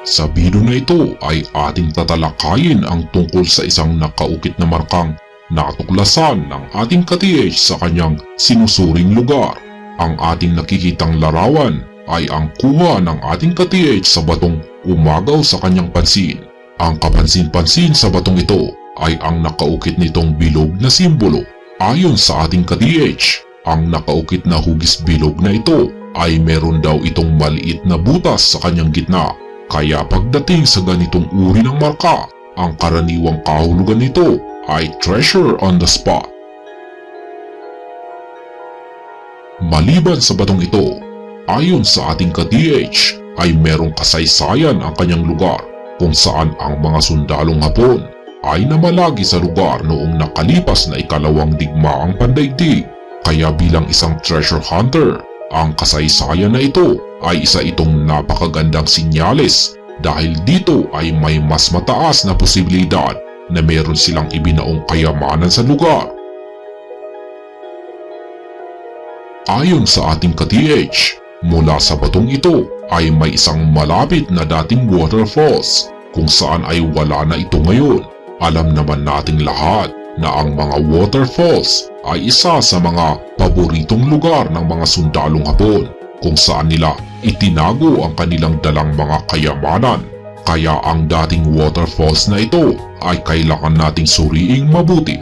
Sa video na ito ay ating tatalakayin ang tungkol sa isang nakaukit na markang natuklasan ng ating ka-TH sa kanyang sinusuring lugar. Ang ating nakikitang larawan ay ang kuha ng ating ka-TH sa batong umagaw sa kanyang pansin. Ang kapansin-pansin sa batong ito ay ang nakaukit nitong bilog na simbolo. Ayon sa ating ka-TH, ang nakaukit na hugis bilog na ito ay meron daw itong maliit na butas sa kanyang gitna. Kaya pagdating sa ganitong uri ng marka, ang karaniwang kahulugan nito ay treasure on the spot. Maliban sa batong ito, ayon sa ating ka-DH ay merong kasaysayan ang kanyang lugar kung saan ang mga sundalong Hapon ay namalagi sa lugar noong nakalipas na ikalawang digmaang pandaigdig. Kaya bilang isang treasure hunter, ang kasaysayan na ito ay isa itong napakagandang sinyales dahil dito ay may mas mataas na posibilidad na meron silang ibinaong kayamanan sa lugar. Ayon sa ating ka-TH, mula sa batong ito ay may isang malapit na dating waterfalls kung saan ay wala na ito ngayon. Alam naman nating lahat na ang mga waterfalls ay isa sa mga paboritong lugar ng mga sundalong Hapon kung saan nila itinago ang kanilang dalang mga kayamanan. Kaya ang dating waterfalls na ito ay kailangan nating suriing mabuti.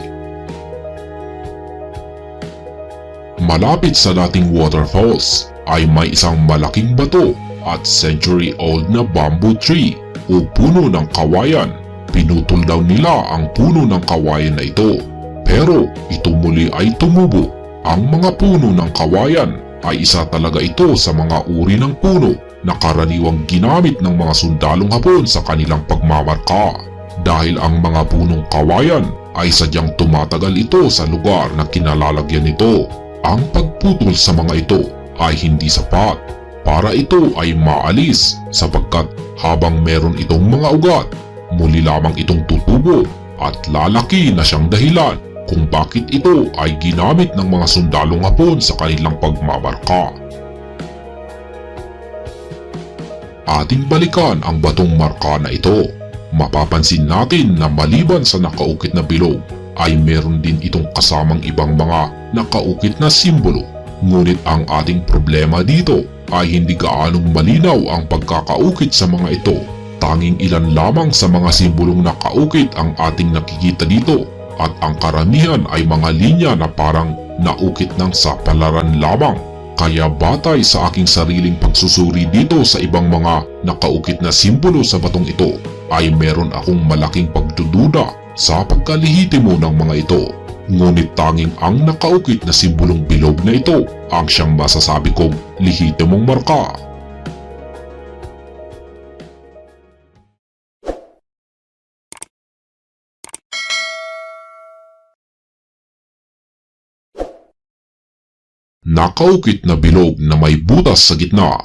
Malapit sa dating waterfalls ay may isang malaking bato at century-old na bamboo tree o puno ng kawayan. Pinutol daw nila ang puno ng kawayan na ito. Pero ito muli ay tumubo. Ang mga puno ng kawayan ay isa talaga ito sa mga uri ng puno na karaniwang ginamit ng mga sundalong Hapon sa kanilang pagmamarka. Dahil ang mga punong kawayan ay sadyang tumatagal ito sa lugar na kinalalagyan nito. Ang pagputol sa mga ito ay hindi sapat para ito ay maalis sapagkat habang meron itong mga ugat, muli lamang itong tutubo at lalaki na siyang dahilan kung bakit ito ay ginamit ng mga sundalong Hapon sa kanilang pagmamarka. Ating balikan ang batong marka na ito. Mapapansin natin na maliban sa nakaukit na bilog ay meron din itong kasamang ibang mga nakaukit na simbolo. Ngunit ang ating problema dito ay hindi gaanong malinaw ang pagkakaukit sa mga ito. Tanging ilan lamang sa mga simbolong nakaukit ang ating nakikita dito at ang karamihan ay mga linya na parang naukit ng sapalaran lamang. Kaya batay sa aking sariling pagsusuri dito sa ibang mga nakaukit na simbolo sa batong ito ay meron akong malaking pagdududa sa pagkalihitimo ng mga ito. Ngunit tanging ang nakaukit na simbolong bilog na ito ang siyang masasabi kong lihitimong marka. Nakaukit na bilog na may butas sa gitna.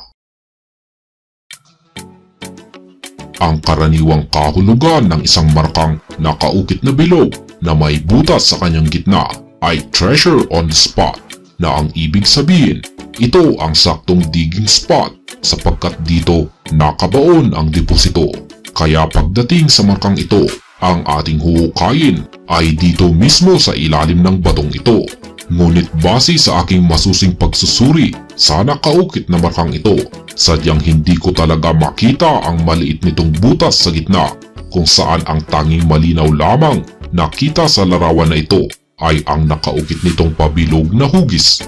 Ang karaniwang kahulugan ng isang markang nakaukit na bilog na may butas sa kanyang gitna ay treasure on the spot na ang ibig sabihin ito ang saktong digging spot sapagkat dito nakabaon ang deposito. Kaya pagdating sa markang ito, ang ating huhukayin ay dito mismo sa ilalim ng batong ito. Ngunit base sa aking masusing pagsusuri sa nakaukit na markang ito, sadyang hindi ko talaga makita ang maliit nitong butas sa gitna kung saan ang tanging malinaw lamang nakita sa larawan na ito ay ang nakaukit nitong pabilog na hugis.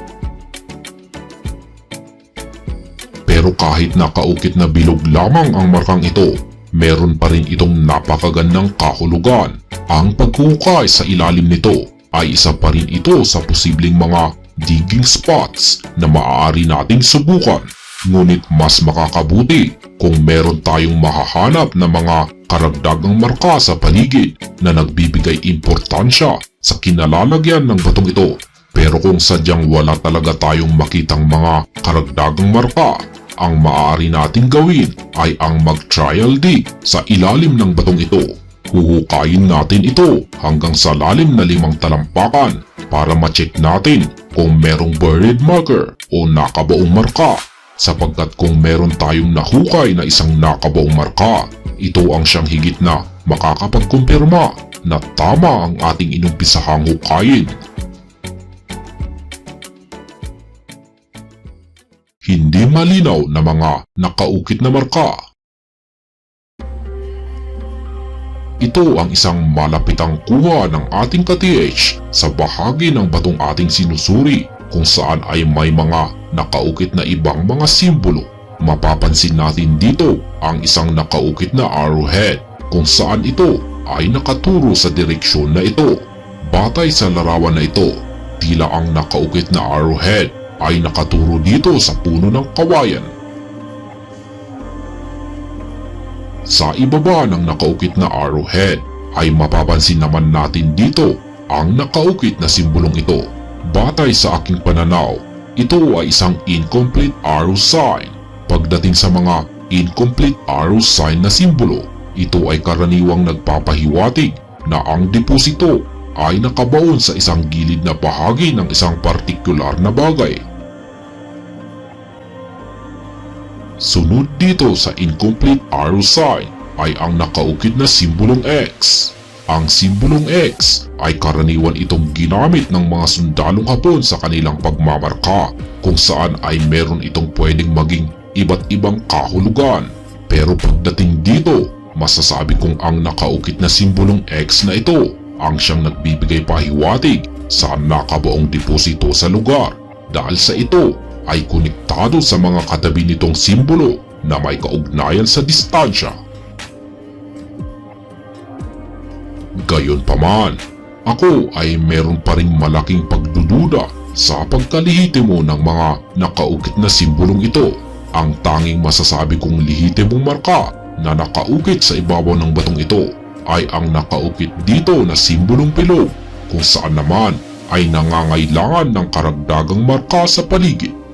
Pero kahit nakaukit na bilog lamang ang markang ito, meron pa rin itong napakagandang kahulugan. Ang pagkukay sa ilalim nito ay isa pa rin ito sa posibleng mga digging spots na maaari nating subukan. Ngunit mas makakabuti kung meron tayong mahahanap na mga karagdagang marka sa paligid na nagbibigay importansya sa kinalalagyan ng batong ito. Pero kung sadyang wala talaga tayong makitang mga karagdagang marka, ang maaari nating gawin ay ang mag-trial dig sa ilalim ng batong ito. Huhukayin natin ito hanggang sa lalim na limang talampakan para ma-check natin kung merong buried marker o nakabaong marka sapagkat kung meron tayong nahukay na isang nakabaong marka, ito ang siyang higit na makakapagkumpirma na tama ang ating inumpisahang hukayin. Hindi malinaw na mga nakaukit na marka. Ito ang isang malapitang kuha ng ating ka-TH sa bahagi ng batong ating sinusuri kung saan ay may mga nakaukit na ibang mga simbolo. Mapapansin natin dito ang isang nakaukit na arrowhead kung saan ito ay nakaturo sa direksyon na ito. Batay sa larawan na ito, tila ang nakaukit na arrowhead ay nakaturo dito sa puno ng kawayan. Sa ibaba ng nakaukit na arrowhead ay mapapansin naman natin dito ang nakaukit na simbolong ito. Batay sa aking pananaw, ito ay isang incomplete arrow sign. Pagdating sa mga incomplete arrow sign na simbolo, ito ay karaniwang nagpapahiwatig na ang deposito ay nakabaon sa isang gilid na bahagi ng isang partikular na bagay. Sunod dito sa incomplete arrow sign ay ang nakaukit na simbolong X. Ang simbolong X ay karaniwan itong ginamit ng mga sundalong Hapon sa kanilang pagmamarka kung saan ay meron itong pwedeng maging iba't ibang kahulugan. Pero pagdating dito, masasabi kong ang nakaukit na simbolong X na ito ang siyang nagbibigay pahiwatig sa nakabaong deposito sa lugar dahil sa ito ay konektado sa mga katabi nitong simbolo na may kaugnayan sa distansya. Gayunpaman, ako ay meron pa ring malaking pagdududa sa pagkalihitimo ng mga nakaukit na simbolong ito. Ang tanging masasabi kong lihitimong marka na nakaukit sa ibabaw ng batong ito ay ang nakaukit dito na simbolong pilog kung saan naman ay nangangailangan ng karagdagang marka sa paligid.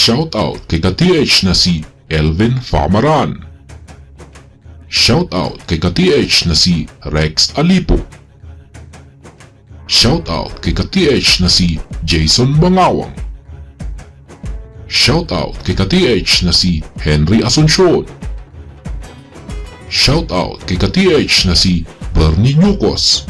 Shoutout kay ka-TH na si Elvin Famaran. Shoutout kay ka-TH na si Rex Alipo. Shoutout kay ka-TH na si Jason Bangawang. Shoutout kay ka-TH na si Henry Asuncion. Shoutout kay ka-TH na si Bernie Nucos.